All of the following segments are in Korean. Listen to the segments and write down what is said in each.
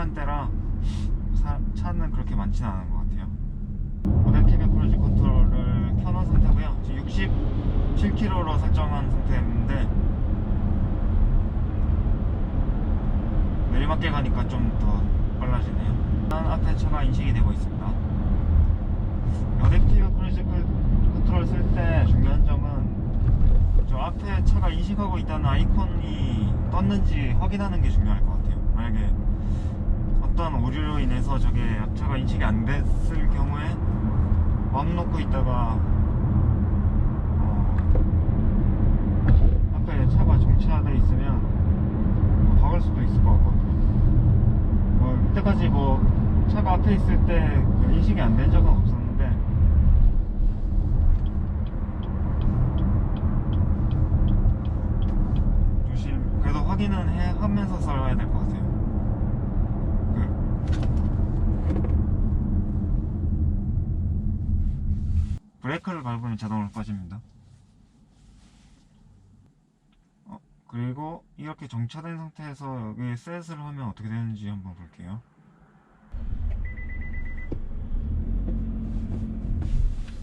시간대라 사- 차는 그렇게 많지는 않은 것 같아요. 어댑티브 크루즈 컨트롤을 켜놓은 상태고요. 지금 67km로 설정한 상태인데 내리막길 가니까 좀 더 빨라지네요. 일단 앞에 차가 인식이 되고 있습니다. 어댑티브 크루즈 컨- 컨트롤 쓸 때 중요한 점은 저 앞에 차가 인식하고 있다는 아이콘이 떴는지 확인하는 게 중요할 것 같아요. 만약에 어떤 오류로 인해서 저게 앞차가 인식이 안 됐을 경우에 마음 놓고 있다가 어, 앞에 차가 정차돼 있으면 뭐 박을 수도 있을 것 같거든요. 뭐 이때까지 뭐 차가 앞에 있을 때 그 인식이 안 된 적은 없었는데 확인은 해 하면서 써야 될 것 같아요. 그 브레이크를 밟으면 자동으로 빠집니다. 어, 그리고 이렇게 정차된 상태에서 여기 셋을 하면 어떻게 되는지 한번 볼게요.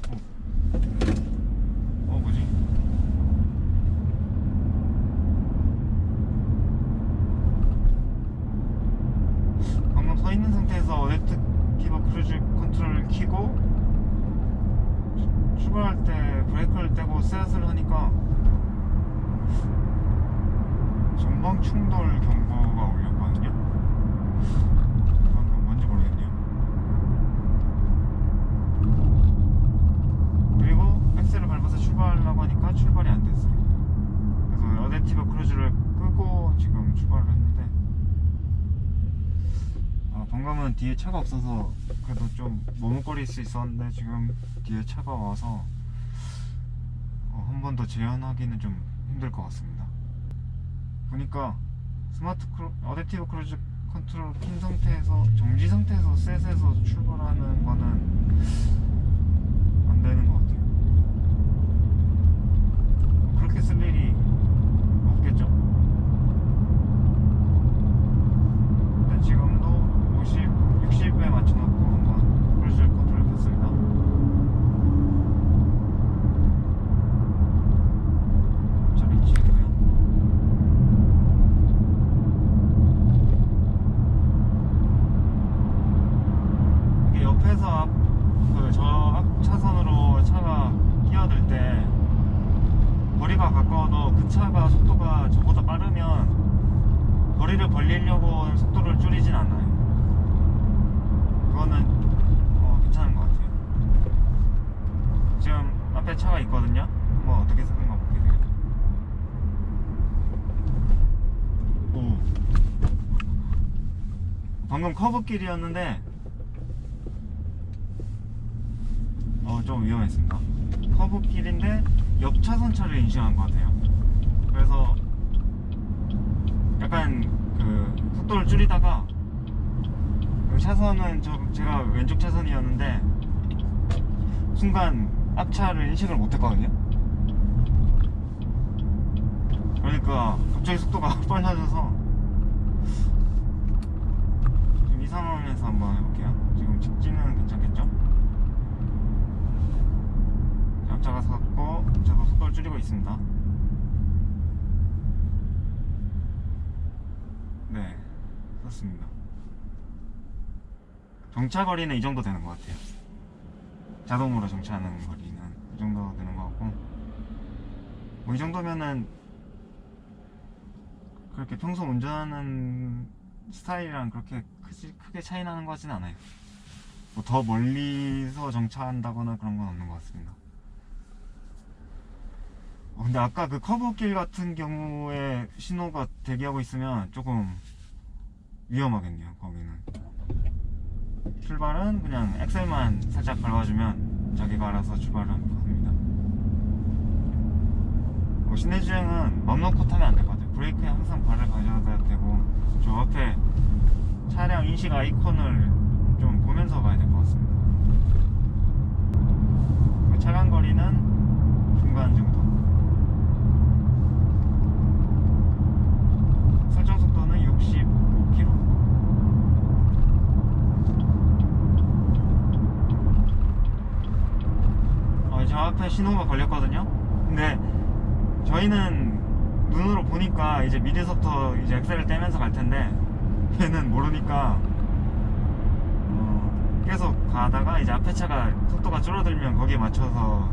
어, 어 뭐지? 방금 서 있는 상태에서 어댑티브 크루즈 컨트롤을 켜고 출- 출발할 때 브레이크를 떼고 셋을 하니까 전방 충돌 경보가 울렸거든요. 이건 뭔지 모르겠네요. 그리고 엑셀을 밟아서 출발 하려고 하니까 출발이 안 됐어요. 그래서 어댑티브 크루즈를 끄고 지금 출발을 했는데 아, 방금은 뒤에 차가 없어서 그래도 좀 머뭇거릴 수 있었는데 지금 뒤에 차가 와서 어, 한 번 더 재현하기는 좀 힘들 것 같습니다. 보니까 스마트 크루, 어댑티브 크루즈 컨트롤 킨 상태에서 정지 상태에서 셋에서 출발하는 거는 안 되는 것 같아요. 그렇게 쓸 일이 없겠죠? 일단 지금도 50, 60에 맞춰놓고 한번 크루즈 컨트롤 켰습니다. 잘 인식이고요. 이게 옆에서 앞, 그 저 앞 차선으로 차가 끼어들 때 거리가 가까워도 그 차가 속도가 저보다 빠르면 거리를 벌리려고 속도를 줄이진 않아요. 그거는 어, 괜찮은 것 같아요. 지금 앞에 차가 있거든요. 한번 어떻게 쓰는가 볼게요. 오. 방금 커브길이었는데 어 좀 위험했습니다. 커브길인데 옆 차선 차를 인식한 것 같아요. 그래서 약간 그 속도를 줄이다가 그 차선은 저 제가 왼쪽 차선이었는데 순간 앞차를 인식을 못했거든요. 그러니까 갑자기 속도가 빨라져서 지금 이 상황에서 한번 해볼게요. 지금 직진은 괜찮겠죠? 앞차가 섰고 저도 속도를 줄이고 있습니다. 네, 섰습니다. 정차 거리는 이 정도 되는 것 같아요. 자동으로 정차하는 거리는 이 정도 되는 것 같고, 뭐 이 정도면은 그렇게 평소 운전하는 스타일이랑 그렇게 크지, 크게 차이 나는 것 같진 않아요. 뭐 더 멀리서 정차한다거나 그런 건 없는 것 같습니다. 어, 근데 아까 그 커브길 같은 경우에 신호가 대기하고 있으면 조금 위험하겠네요, 거기는. 출발은 그냥 엑셀만 살짝 밟아주면 자기가 알아서 출발을 합니다. 어, 시내 주행은 맘 놓고 타면 안 될 것 같아요. 브레이크에 항상 발을 가져야 되고, 저 앞에 차량 인식 아이콘을 좀 보면서 가야 될 것 같습니다. 그 차간 거리는 중간 정도. 앞에 신호가 걸렸거든요. 근데 저희는 눈으로 보니까 이제 미리서부터 이제 엑셀을 떼면서 갈 텐데 얘는 모르니까 어 계속 가다가 이제 앞에 차가 속도가 줄어들면 거기에 맞춰서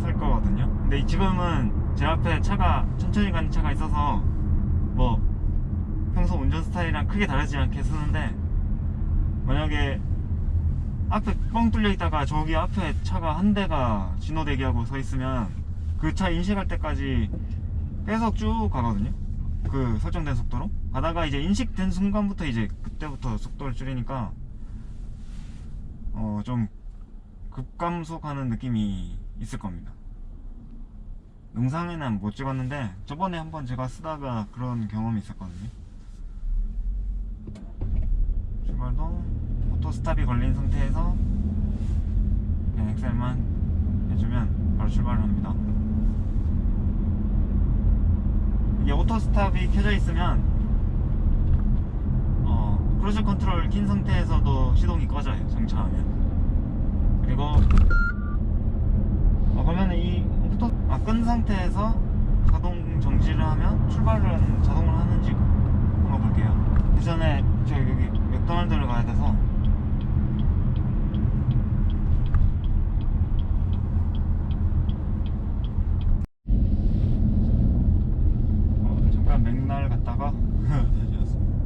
쓸 거거든요. 근데 지금은 제 앞에 차가 천천히 가는 차가 있어서 뭐 평소 운전 스타일이랑 크게 다르지 않게 쓰는데 만약에 앞에 뻥 뚫려 있다가 저기 앞에 차가 한 대가 신호 대기하고 서 있으면 그 차 인식할 때까지 계속 쭉 가거든요. 그 설정된 속도로 가다가 이제 인식된 순간부터 이제 그때부터 속도를 줄이니까 어 좀 급감속하는 느낌이 있을 겁니다. 영상에는 못 찍었는데 저번에 한번 제가 쓰다가 그런 경험이 있었거든요. 출발도 오토 스탑이 걸린 상태에서 엑셀만 해주면 바로 출발을 합니다. 이게 오토 스탑이 켜져 있으면 어, 크루즈 컨트롤 킨 상태에서도 시동이 꺼져요. 정차하면. 그리고 어, 그러면 이 오토 아, 끈 상태에서 자동 정지를 하면 출발은 자동으로 하는지 한번 볼게요. 그 전에 저 여기 맥도날드를 가야 돼서 어, 잠깐 맥날 갔다가 다시 왔습니다.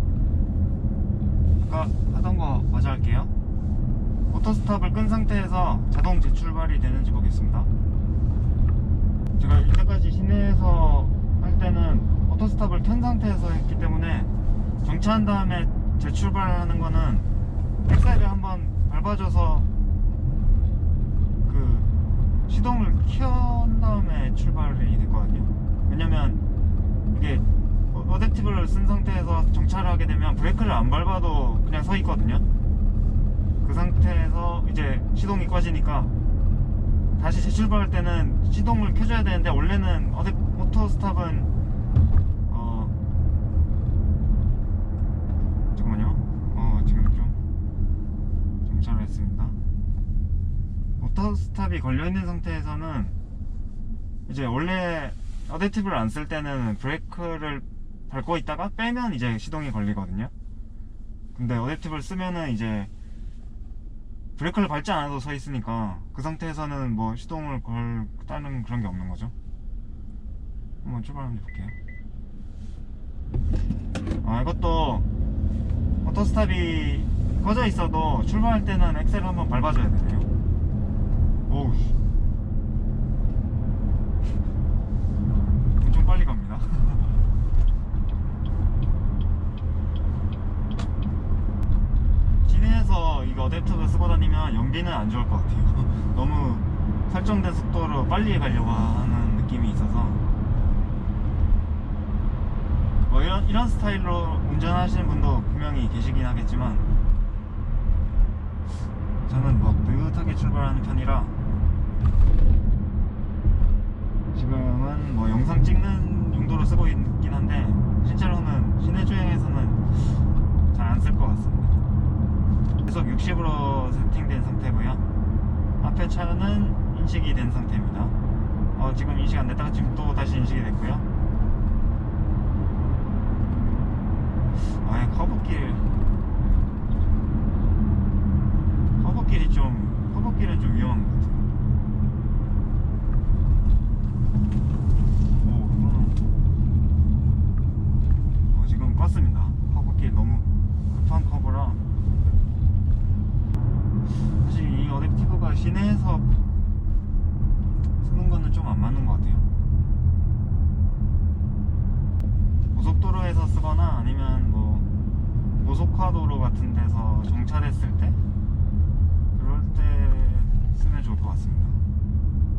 아까 하던 거 마저 할게요. 끈 상태에서 자동 재출발이 되는지 보겠습니다. 제가 이때까지 시내에서 할 때는 오토스탑을 켠 상태에서 했기 때문에 정차한 다음에 재출발하는 거는 엑셀을 한번 밟아줘서 그 시동을 켠 다음에 출발이 됐거든요. 왜냐면 이게 어- 어댑티브를 쓴 상태에서 정차를 하게 되면 브레이크를 안 밟아도 그냥 서 있거든요. 그 상태에서 이제 시동이 꺼지니까 다시 재출발할 때는 시동을 켜줘야 되는데 원래는 어댑 오토 스탑은 어 잠깐만요. 어 지금 좀 정차를 했습니다. 오토 스탑이 걸려 있는 상태에서는 이제 원래 어댑티브를 안 쓸 때는 브레이크를 밟고 있다가 빼면 이제 시동이 걸리거든요. 근데 어댑티브를 쓰면은 이제 브레이크를 밟지 않아도 서 있으니까 그 상태에서는 뭐 시동을 걸다는 그런 게 없는 거죠. 한번 출발 한번 해볼게요. 아 이것도 오토스탑이 꺼져 있어도 출발할 때는 엑셀을 한번 밟아줘야 되네요. 오우 씨. 엄청 빨리 갑니다. 어댑터를 쓰고 다니면 연비는 안 좋을 것 같아요. 너무 설정된 속도로 빨리 가려고 하는 느낌이 있어서 뭐 이런 이런 스타일로 운전하시는 분도 분명히 계시긴 하겠지만 저는 막 느긋하게 출발하는 편이라 지금은 뭐 영상 찍는 용도로 쓰고 있긴 한데 실제로는 시내 주행에서는 잘 안 쓸 것 같습니다. 계속 60으로 세팅된 상태고요. 앞에 차는 인식이 된 상태입니다. 어, 지금 인식 안 됐다가 지금 또 다시 인식이 됐고요. 아, 커브길. 커브길이 좀, 커브길은 좀 위험한 것 같아요. 오, 이거는. 어, 지금 껐습니다. 커브길 너무 급한 커브라. 사실 이 어댑티브가 시내에서 쓰는 거는 좀 안 맞는 것 같아요. 고속도로에서 쓰거나 아니면 뭐 고속화도로 같은 데서 정차됐을 때 그럴 때 쓰면 좋을 것 같습니다.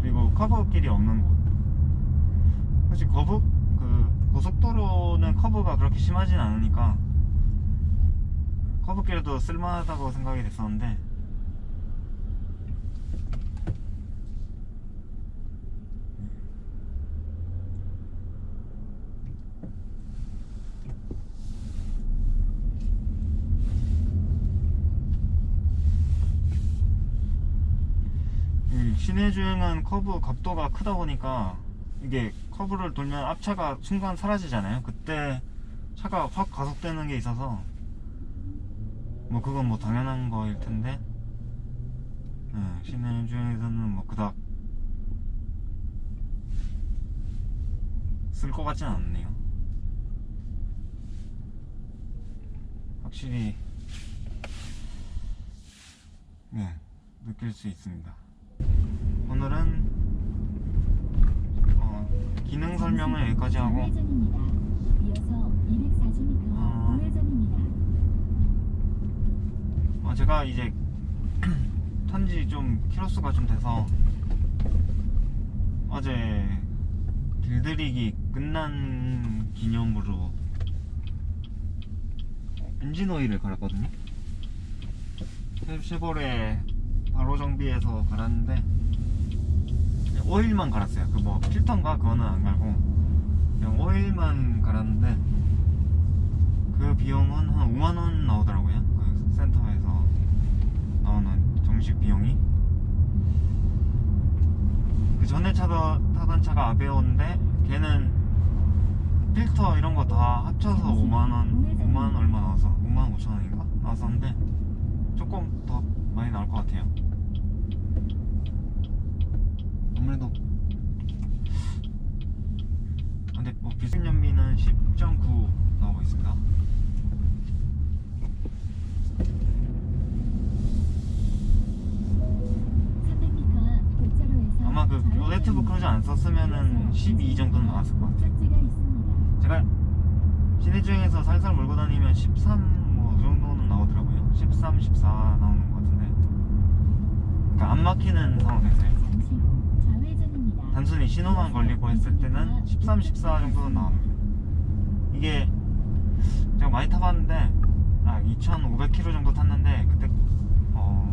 그리고 커브길이 없는 곳. 사실 거부 그 고속도로는 커브가 그렇게 심하진 않으니까 커브길도 쓸만하다고 생각이 됐었는데 이 시내 주행은 커브 각도가 크다 보니까 이게 커브를 돌면 앞차가 순간 사라지잖아요. 그때 차가 확 가속되는 게 있어서 뭐 그건 뭐 당연한 거일 텐데 네, 시내 주행에서는 뭐 그닥 쓸 것 같진 않네요. 확실히 네 느낄 수 있습니다. 오늘은 어, 기능 설명을 여기까지 하고 좌회전입니다. 이어서 240m 아. 어, 제가 이제 탄지 좀 키로수가 좀 돼서 어제 길들이기 끝난 기념으로 엔진 오일을 갈았거든요. 쉐- 쉐보레 바로 정비해서 갈았는데 오일만 갈았어요. 그 뭐 필터인가 그거는 안 갈고 그냥 오일만 갈았는데 그 비용은 한 5만 원 나오더라고요. 그 센터에서 나오는 정식 비용이. 그 전에 차다, 타던 차가 아베오인데 걔는 필터 이런 거 다 합쳐서 5만 원, 5만 원 얼마 나와서 5만 5천 원인가 나왔었는데 조금 더 많이 나올 것 같아요. 아무래도 근데 뭐 비슷 연비는 10.9 나오고 있습니다. 300m 골자로에서 아마 그 로데트브 크루즈 안 썼으면은 12 정도는 나왔을 것 같아요. 제가 시내 주행에서 살살 몰고 다니면 13뭐 정도는 나오더라고요. 13, 14 나오는 것 같은데. 그러니까 안 막히는 상황에서요. 잠시 후 좌회전입니다. 단순히 신호만 걸리고 했을 때는 13, 14 정도는 나옵니다. 이게 제가 많이 타봤는데 아 2,500km 정도 탔는데 그때 어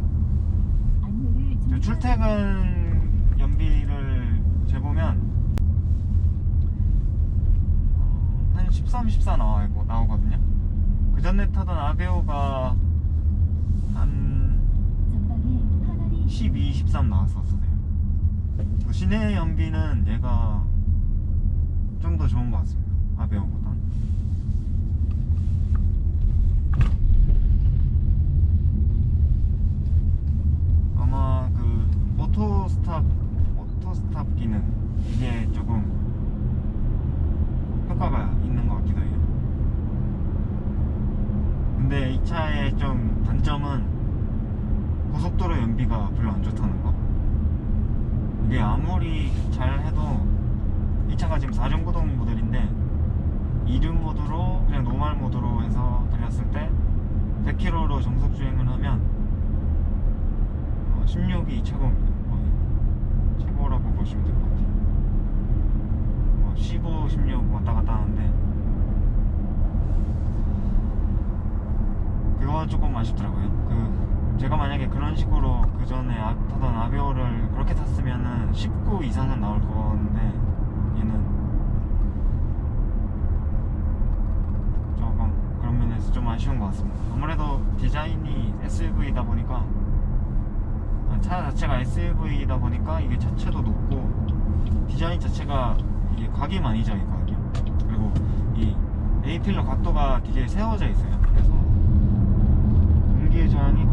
출퇴근 연비를 재보면 어, 한 13, 14 나와, 나오거든요. 그 전에 타던 아베오가 한 전방에 터널이 12, 13 나왔었어요. 그 시내 연비는 얘가 좀 더 좋은 것 같습니다. 아베오보다. 아마 그 오토 스탑 오토 스탑 기능 이게 조금 효과가 있는 것 같기도 해요. 근데 이 차의 좀 단점은 고속도로 연비가 별로 안 좋다는 거. 이게 아무리 잘 해도 이 차가 지금 4중구동 모델인데 이륜 모드로 그냥 노말 모드로 해서 달렸을 때 100km로 정속 주행을 하면 16이 최고입니다. 거의 최고라고 보시면 될 것 같아요. 뭐 15, 16 왔다 갔다 하는데 그건 조금 아쉽더라고요. 그 제가 만약에 그런 식으로 그 전에 아- 타던 아비오를 그렇게 탔으면은 19 이상은 나올 건데 얘는 조금 그런 면에서 좀 아쉬운 것 같습니다. 아무래도 디자인이 SUV다 보니까 아, 차 자체가 SUV다 보니까 이게 차체도 높고 디자인 자체가 이게 각이 많이 져 있거든요. 그리고 이 A 필러 각도가 되게 세워져 있어요. 그래서 공기 저항이